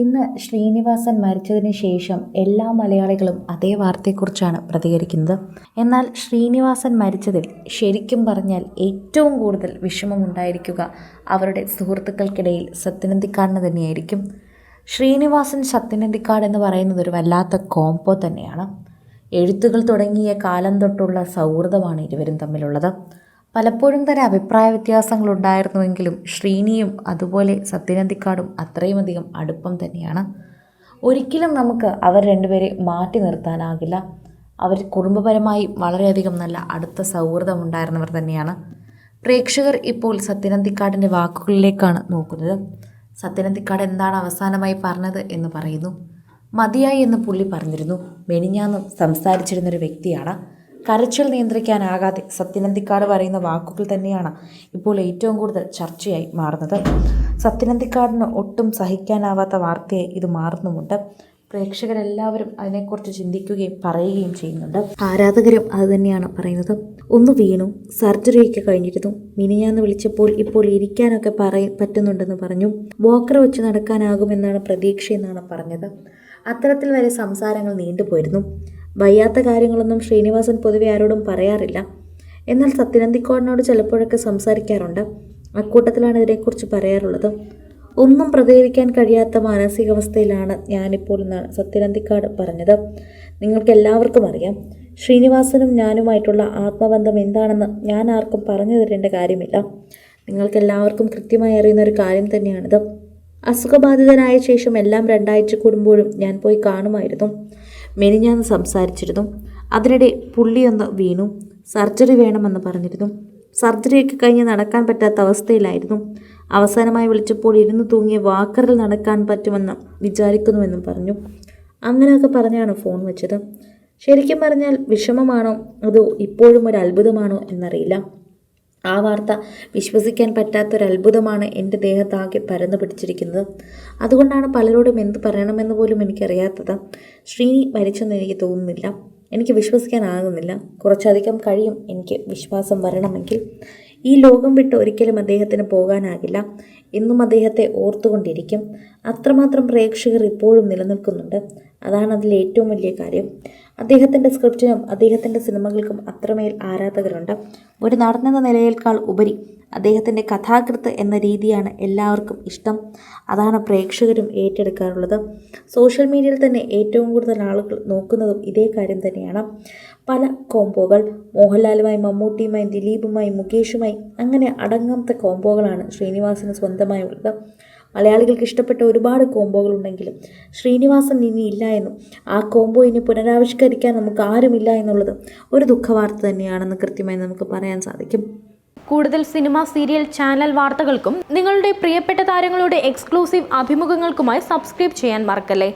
ഇന്ന് ശ്രീനിവാസൻ മരിച്ചതിന് ശേഷം എല്ലാ മലയാളികളും അതേ വാർത്തയെക്കുറിച്ചാണ് പ്രതികരിക്കുന്നത്. എന്നാൽ ശ്രീനിവാസൻ മരിച്ചതിൽ ശരിക്കും പറഞ്ഞാൽ ഏറ്റവും കൂടുതൽ വിഷമമുണ്ടായിരിക്കുക അവരുടെ സുഹൃത്തുക്കൾക്കിടയിൽ സത്യനന്ദിക്കാടിന് തന്നെയായിരിക്കും. ശ്രീനിവാസൻ സത്യനന്ദിക്കാട് എന്ന് പറയുന്നത് ഒരു വല്ലാത്ത കോംബോ തന്നെയാണ്. എഴുത്തുകൾ തുടങ്ങിയ കാലം തൊട്ടുള്ള സൗഹൃദമാണ് ഇരുവരും തമ്മിലുള്ളത്. പലപ്പോഴും തന്നെ അഭിപ്രായ വ്യത്യാസങ്ങളുണ്ടായിരുന്നുവെങ്കിലും ശ്രീനിയും അതുപോലെ സത്യനന്ദിക്കാടും അത്രയും അധികം അടുപ്പം തന്നെയാണ്. ഒരിക്കലും നമുക്ക് അവർ രണ്ടുപേരെ മാറ്റി നിർത്താനാകില്ല. അവർ കുടുംബപരമായി വളരെയധികം നല്ല അടുത്ത സൗഹൃദം ഉണ്ടായിരുന്നവർ തന്നെയാണ്. പ്രേക്ഷകർ ഇപ്പോൾ സത്യനന്ദിക്കാടിന്റെ വാക്കുകളിലേക്കാണ് നോക്കുന്നത്. സത്യനന്ദിക്കാട് എന്താണ് അവസാനമായി പറഞ്ഞത് എന്ന് പറയുന്നു. മതിയായി എന്ന് പുള്ളി പറഞ്ഞിരുന്നു. മെനിഞ്ഞാന്നും സംസാരിച്ചിരുന്നൊരു വ്യക്തിയാണ്. കരച്ചിൽ നിയന്ത്രിക്കാനാകാതെ സത്യനന്ദിക്കാട് പറയുന്ന വാക്കുകൾ തന്നെയാണ് ഇപ്പോൾ ഏറ്റവും കൂടുതൽ ചർച്ചയായി മാറുന്നത്. സത്യനന്ദിക്കാടിന് ഒട്ടും സഹിക്കാനാവാത്ത വാർത്തയായി ഇത് മാറുന്നുമുണ്ട്. പ്രേക്ഷകരെല്ലാവരും അതിനെക്കുറിച്ച് ചിന്തിക്കുകയും പറയുകയും ചെയ്യുന്നുണ്ട്. ആരാധകരും അത് തന്നെയാണ് പറയുന്നത്. ഒന്ന് വീണു സർജറിയൊക്കെ കഴിഞ്ഞിരുന്നു. മിനിഞ്ഞാന്ന് വിളിച്ചപ്പോൾ ഇപ്പോൾ ഇരിക്കാനൊക്കെ പറയ പറ്റുന്നുണ്ടെന്ന് പറഞ്ഞു. വോക്കർ വെച്ച് നടക്കാനാകുമെന്നാണ് പ്രതീക്ഷയെന്നാണ് പറഞ്ഞത്. അത്തരത്തിൽ വരെ സംസാരങ്ങൾ നീണ്ടുപോയിരുന്നു. വയ്യാത്ത കാര്യങ്ങളൊന്നും ശ്രീനിവാസൻ പൊതുവെ ആരോടും പറയാറില്ല. എന്നാൽ സത്യനന്ദിക്കോടിനോട് ചിലപ്പോഴൊക്കെ സംസാരിക്കാറുണ്ട്. അക്കൂട്ടത്തിലാണ് ഇതിനെക്കുറിച്ച് പറയാറുള്ളത്. ഒന്നും പ്രതികരിക്കാൻ കഴിയാത്ത മാനസികാവസ്ഥയിലാണ് ഞാനിപ്പോൾ എന്നാണ് സത്യനന്ദിക്കാട് പറഞ്ഞത്. നിങ്ങൾക്ക് എല്ലാവർക്കും അറിയാം. ശ്രീനിവാസനും ഞാനുമായിട്ടുള്ള ആത്മബന്ധം എന്താണെന്ന് ഞാൻ ആർക്കും പറഞ്ഞു തരേണ്ട കാര്യമില്ല. നിങ്ങൾക്കെല്ലാവർക്കും കൃത്യമായി അറിയുന്ന ഒരു കാര്യം തന്നെയാണിത്. അസുഖബാധിതനായ ശേഷം എല്ലാം രണ്ടാഴ്ച കൂടുമ്പോഴും ഞാൻ പോയി കാണുമായിരുന്നു. മെനിഞ്ഞാന്ന് സംസാരിച്ചിരുന്നു. അതിനിടെ പുള്ളിയൊന്ന് വീണു. സർജറി വേണമെന്ന് പറഞ്ഞിരുന്നു. സർജറിയൊക്കെ കഴിഞ്ഞ് നടക്കാൻ പറ്റാത്ത അവസ്ഥയിലായിരുന്നു. അവസാനമായി വിളിച്ചപ്പോൾ ഇരുന്ന് തൂങ്ങിയ വാക്കറിൽ നടക്കാൻ പറ്റുമെന്ന് വിചാരിക്കുന്നുവെന്നും പറഞ്ഞു. അങ്ങനെയൊക്കെ പറഞ്ഞാണ് ഫോൺ വെച്ചത്. ശരിക്കും പറഞ്ഞാൽ വിഷമമാണോ അതോ ഇപ്പോഴും ഒരു അത്ഭുതമാണോ എന്നറിയില്ല. ആ വാർത്ത വിശ്വസിക്കാൻ പറ്റാത്തൊരത്ഭുതമാണ് എന്റെ ദേഹത്താകെ പരന്നു പിടിച്ചിരിക്കുന്നത്. അതുകൊണ്ടാണ് പലരോടും എന്ത് പറയണമെന്ന് പോലും എനിക്കറിയാത്തത്. ശ്രീനി മരിച്ചെന്ന് എനിക്ക് തോന്നുന്നില്ല. എനിക്ക് വിശ്വസിക്കാനാകുന്നില്ല. കുറച്ചധികം കഴിയും എനിക്ക് വിശ്വാസം വരണമെങ്കിൽ. ഈ ലോകം വിട്ട് ഒരിക്കലും അദ്ദേഹത്തിന് പോകാനാകില്ല. എന്നും അദ്ദേഹത്തെ ഓർത്തുകൊണ്ടിരിക്കും. അത്രമാത്രം പ്രേക്ഷകർ ഇപ്പോഴും നിലനിൽക്കുന്നുണ്ട്. അതാണ് അതിലെ ഏറ്റവും വലിയ കാര്യം. അദ്ദേഹത്തിന്റെ സ്ക്രിപ്റ്റിനും അദ്ദേഹത്തിന്റെ സിനിമകൾക്കും അത്രമേൽ ആരാധകരുണ്ട്. ഒരു നടനെന്ന നിലയേക്കാൾ ഉപരി അദ്ദേഹത്തിന്റെ കഥാകൃത്ത് എന്ന രീതിയാണ് എല്ലാവർക്കും ഇഷ്ടം. അതാണ് പ്രേക്ഷകരും ഏറ്റെടുക്കാറുള്ളത്. സോഷ്യൽ മീഡിയയിൽ തന്നെ ഏറ്റവും കൂടുതൽ ആളുകൾ നോക്കുന്നതും ഇതേ കാര്യം തന്നെയാണ്. പല കോംബോകൾ മോഹൻലാലുമായി മമ്മൂട്ടിയുമായി ദിലീപുമായി മുകേഷുമായി അങ്ങനെ അടങ്ങാത്ത കോംബോകളാണ് ശ്രീനിവാസിന് സ്വന്തമായി ഉള്ളത് മലയാളികൾക്ക് ഇഷ്ടപ്പെട്ട ഒരുപാട് കോംബോകൾ ഉണ്ടെങ്കിലും ശ്രീനിവാസൻ ഇനി ഇല്ല എന്നും ആ കോംബോ ഇനി പുനരാവിഷ്കരിക്കാൻ നമുക്ക് ആരുമില്ല എന്നുള്ളത് ഒരു ദുഃഖവാർത്ത തന്നെയാണെന്ന് കൃത്യമായി നമുക്ക് പറയാൻ സാധിക്കും. കൂടുതൽ സിനിമ സീരിയൽ ചാനൽ വാർത്തകൾക്കും നിങ്ങളുടെ പ്രിയപ്പെട്ട താരങ്ങളുടെ എക്സ്ക്ലൂസീവ് അഭിമുഖങ്ങൾക്കുമായി സബ്സ്ക്രൈബ് ചെയ്യാൻ മറക്കല്ലേ?